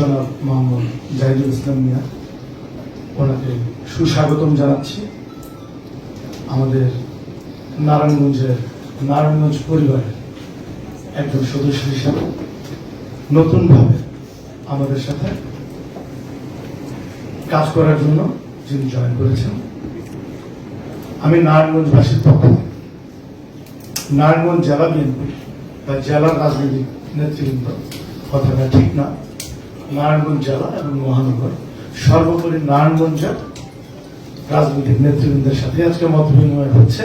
জনাব মোহাম্মদ জাহিদুল ইসলাম মিয়া, ওনাকে সুস্বাগতম জানাচ্ছি। আমাদের নারায়ণগঞ্জের নারায়ণগঞ্জ পরিবারের একজন সদস্য হিসাবে নতুনভাবে আমাদের সাথে কাজ করার জন্য যিনি জয়েন করেছেন, আমি নারায়ণগঞ্জবাসীর পক্ষ নারায়ণগঞ্জ জেলা বিএনপি বা জেলার রাজনৈতিক নেতৃবৃন্দ, কথাটা ঠিক না। নারায়ণগঞ্জ জেলা এবং মহানগর। সর্বোপরি নারায়ণগঞ্জের রাজনৈতিক নেতৃবৃন্দের সাথে আজকে মত বিনিময় হচ্ছে।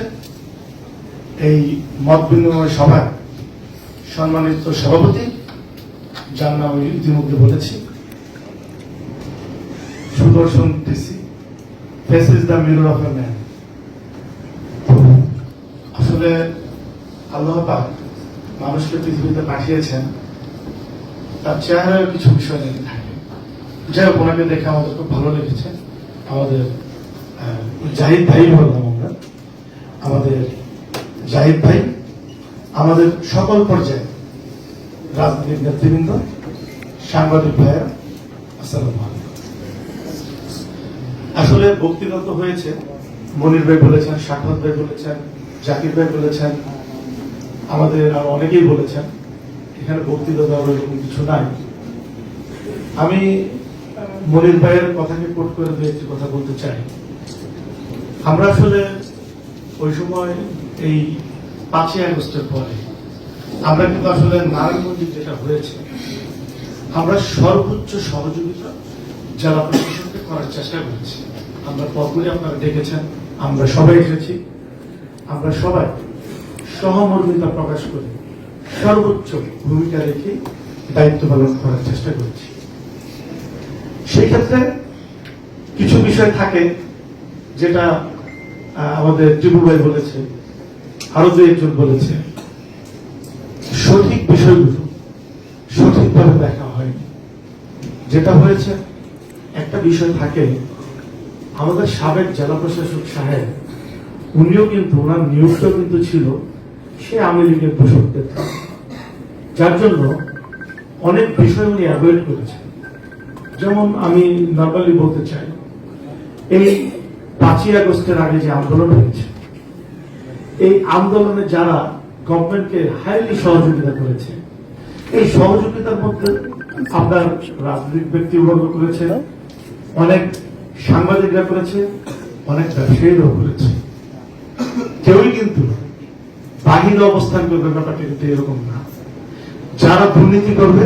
এই মত বিনিময় সভায় সম্মানিত সভাপতি, যার নাম আমি ইতিমধ্যে বলেছি, Sudarshan TC face is the mirror of a man. আসলে আল্লাহ পাক মানুষকে পৃথিবীতে পাঠিয়েছেন তার চেহারায় কিছু বিষয় নিয়ে থাকে, যাই হোক, ওনাকে দেখে আমাদের খুব ভালো লেগেছে। আমাদের জাহিদ ভাই বললাম আমরা। আমাদের জাহিদ ভাই, আমাদের সকল পর্যায়ে রাজনৈতিক নেতৃবৃন্দ, সাংবাদিক ভাইয়েরা, আসসালামু আসলে বক্তিগত হয়েছে, মনির ভাই বলেছেন সাক্ষাৎ ভাই বলেছেন, জাকির ভাই বলেছেন, আমাদের আর অনেকেই বলেছেন। এখানে বক্তৃতা দেওয়ার এরকম কিছু নাই। আমি মনির ভাইয়ের কথাকে কোট করে দু একটি কথা বলতে চাই। আমরা আসলে ওই সময় এই পাঁচই আগস্টের পরে আমরা কিন্তু আসলে নারায়ণগঞ্জে যেটা হয়েছে, আমরা সর্বোচ্চ সহযোগিতা জেলা প্রশাসনকে করার চেষ্টা করেছি। আমরা পরপরই আপনারা দেখেছেন, আমরা সবাই এসেছি, আমরা সবাই সহমর্মিতা প্রকাশ করে। সর্বোচ্চ ভূমিকা রেখে দায়িত্ব পালন করার চেষ্টা করছি। সেক্ষেত্রে কিছু বিষয় থাকে যেটা আমাদের টিপু ভাই বলেছে আরও দু একজন বলেছে, সঠিক বিষয়গুলো সঠিকভাবে দেখা হয়নি। যেটা হয়েছে, একটা বিষয় থাকে, আমাদের সাবেক জেলা প্রশাসক সাহেব, উনিও কিন্তু ওনার নিয়োগটা কিন্তু ছিল সে আওয়ামী লীগের পোষকদের যার জন্য অনেক বিষয় উনি অ্যাভয়েড করেছেন। যেমন আমি নর্মালি বলতে চাই, এই পাঁচই আগস্টের আগে যে আন্দোলন হয়েছে, এই আন্দোলনে যারা গভর্নমেন্টকে হাইলি সহযোগিতা করেছে, এই সহযোগিতার মধ্যে আপনার রাজনৈতিক ব্যক্তি ব্যক্তিবর্গ করেছে, অনেক সাংবাদিকরা করেছে, অনেক ব্যবসায়ীরাও করেছে। কেউই কিন্তু বাহিরে অবস্থান করবে, ব্যাপারটা কিন্তু এরকম না। যারা দুর্নীতি করবে,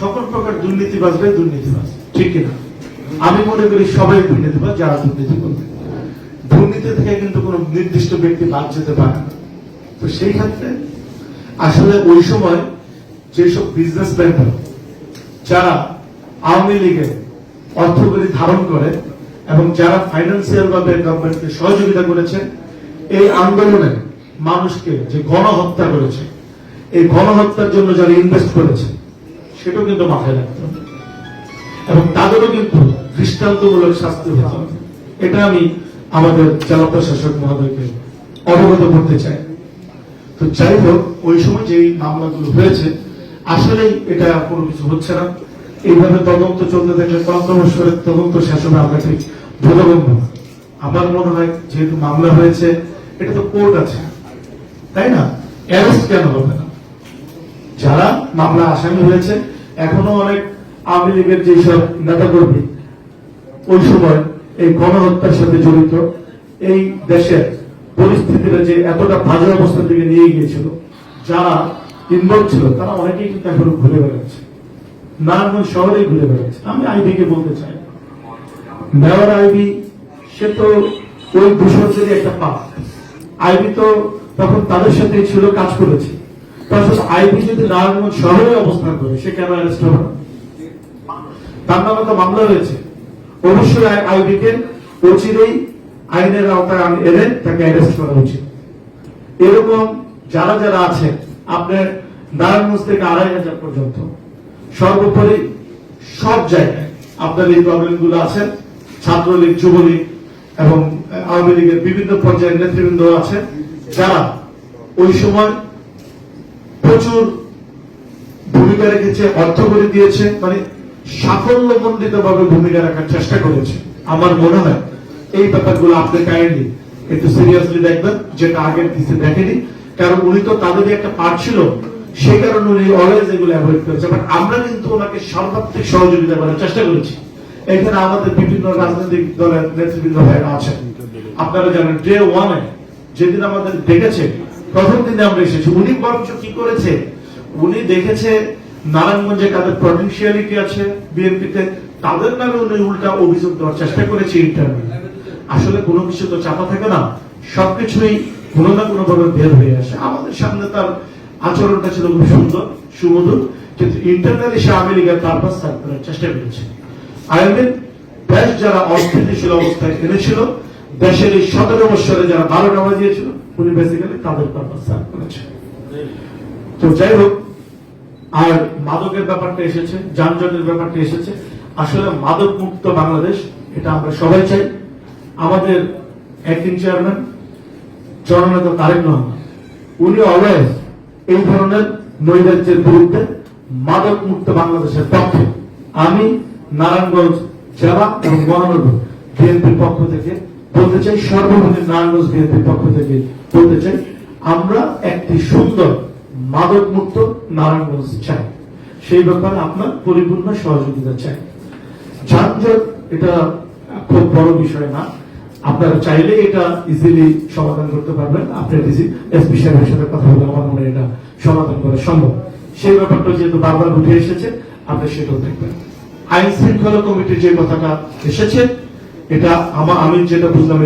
সকল প্রকার দুর্নীতিবাজরাই দুর্নীতিবাজ ঠিক কিনা? আমি মনে করি সবাই দুর্নীতিবাজ যারা দুর্নীতি করবে। দুর্নীতি থেকে কিন্তু কোনো নির্দিষ্ট ব্যক্তি বাদ যেতে পারে না। তো সেই ক্ষেত্রে আসলে ওই সময় যেসব বিজনেস ব্যাংকার যারা আওয়ামী লীগের অর্থগুলি ধারণ করে এবং যারা ফাইন্যান্সিয়াল ভাবে গভর্নমেন্টকে সহযোগিতা করেছে, এই আন্দোলনে মানুষকে যে গণহত্যা করেছে, এই গণহত্যার জন্য যারা ইনভেস্ট করেছে, সেটাও কিন্তু মাথায় রাখতে এবং তাদেরও কিন্তু দৃষ্টান্তমূলক শাস্তি হতে হবে। এটা আমি আমাদের জেলা প্রশাসক মহোদয়কে অবগত করতে চাই। তো যাই হোক, ওই সময় যে মামলাগুলো হয়েছে, আসলেই এটা কোনো কিছু হচ্ছে না। এইভাবে তদন্ত চলতে থাকলে পরামর্শের তদন্ত শেষ হবে, আমরা ঠিক বোধগম্য আমার মনে হয় যেহেতু মামলা হয়েছে, এটা তো কোর্ট আছে। তাই না? অ্যারেস্ট কেন হবে না? যারা মামলা আসামি হয়েছে, এখনও অনেক আওয়ামী লীগের যেসব নেতাকর্মী ওই সময় এই গণহত্যার সাথে জড়িত, এই দেশের পরিস্থিতিটা যে এতটা বাজে অবস্থার দিকে নিয়ে গিয়েছিল, যারা ইনভলভ ছিল, তারা অনেকেই কিন্তু এখন ঘুরে বেড়াচ্ছে। নারায়ণগঞ্জ শহরেই ঘুরে বেড়াচ্ছে। আমি আইবিকে বলতে চাই। মেয়র আইবি সে তো ওই দূষণেরই একটা পাপ। আইবি তো তখন তাদের সাথে ছিল কাজ করেছে। তারপর যদি নারায়ণগঞ্জ শহরে অবস্থান করে, সে কেন অ্যারেস্ট হবে তার নামে তো মামলা হয়েছে। অবশ্যই অচিরেই আইনের আওতায় তাকে অ্যারেস্ট করা উচিত। এরকম যারা যারা আছে আপনার নারায়ণগঞ্জ থেকে আড়াই হাজার পর্যন্ত, সর্বোপরি সব জায়গায় আপনার এই প্রবলেমগুলো আছে। ছাত্রলীগ, যুবলীগ এবং আওয়ামী লীগের বিভিন্ন পর্যায়ের নেতৃবৃন্দ আছে। যারা ওই সময় প্রচুর ভূমিকা রেখেছে, অর্থ করে দিয়েছে মানে সাফল্যমণ্ডিত ভাবে ভূমিকা রাখার চেষ্টা করেছে। আমার মনে হয় এই ব্যাপারগুলো আপনি কাইন্ডলি একটু সিরিয়াসলি দেখবেন, যেটা আগের কিছু দেখেনি। কারণ উনি তো তাদেরই একটা পার্ট ছিল সেই কারণে উনি অলওয়েজ এগুলো অ্যাভয়েড করেছে। বাট আমরা কিন্তু ওনাকে সর্বাত্মক সহযোগিতা করার চেষ্টা করেছি। এখানে আমাদের বিভিন্ন রাজনৈতিক দলের নেতৃবৃন্দ ভাইরা আছেন। আপনারা জানেন ডে ওয়ানে যেদিন আমাদের দেখেছে, প্রথম দিনে আমরা এসেছি। উনি বরঞ্চ কি করেছে? উনি দেখেছে নারায়ণগঞ্জে কাদের পটেন্সিয়ালিটি আছে বিএনপিতে, তাদের নামে উনি উল্টা অভিযোগ দেওয়ার চেষ্টা করেছে ইন্টারভিউ আসলে কোনো কিছু তো চাপা থাকে না, সবকিছুই কোনো না কোনো ভাবে বের হয়ে আসে। আমাদের সামনে তার আচরণটা ছিল খুব সুন্দর, সুমধুর, কিন্তু ইন্টারনালি সে পারপাস সার্ভ করার চেষ্টা করেছে। আয়ারল্যান্ড দেশ যারা অস্থিতিশীল অবস্থায় এনেছিল দেশের এই সতেরো বৎসরে যারা বারোটা বাজিয়েছিল উনি বেসিক্যালি তাদের পারপাস সার্ভ করেছে। তো যাই হোক, আর মাদকের ব্যাপারটা এসেছে, যানজটের ব্যাপারটা এসেছে। আসলে মাদক মুক্ত বাংলাদেশ, এটা আমরা সবাই চাই। আমাদের অ্যাক্টিং চেয়ারম্যান জননেতা তারেক রহমান, উনি অলওয়েজ এই ধরনের নৈরাজ্যের বিরুদ্ধে মাদক মুক্ত বাংলাদেশের পক্ষে। আমি নারায়ণগঞ্জ জেলা এবং মহানগর বিএনপির পক্ষ থেকে বলতে চাই সর্বভূমি নারায়ণগঞ্জ বিএনপির পক্ষ থেকে বলতে চাই, আমরা একটি সুন্দর মাদক মুক্ত নারায়ণগঞ্জ চাই। সেই ব্যাপারে আপনার পরিপূর্ণ সহযোগিতা চাই। যানজট এটা খুব বড় বিষয় না। আপনারা চাইলে এটা ইজিলি সমাধান করতে পারবেন। আপনার এসপি সাহেবের সাথে কথা বলে আমার মনে এটা সমাধান করা সম্ভব। সেই ব্যাপারটা যেহেতু বারবার উঠে এসেছে, আপনি সেটাও দেখবেন। আইন শৃঙ্খলা কমিটির যে কথাটা এসেছে এটা আমার আমি যেটা বুঝলাম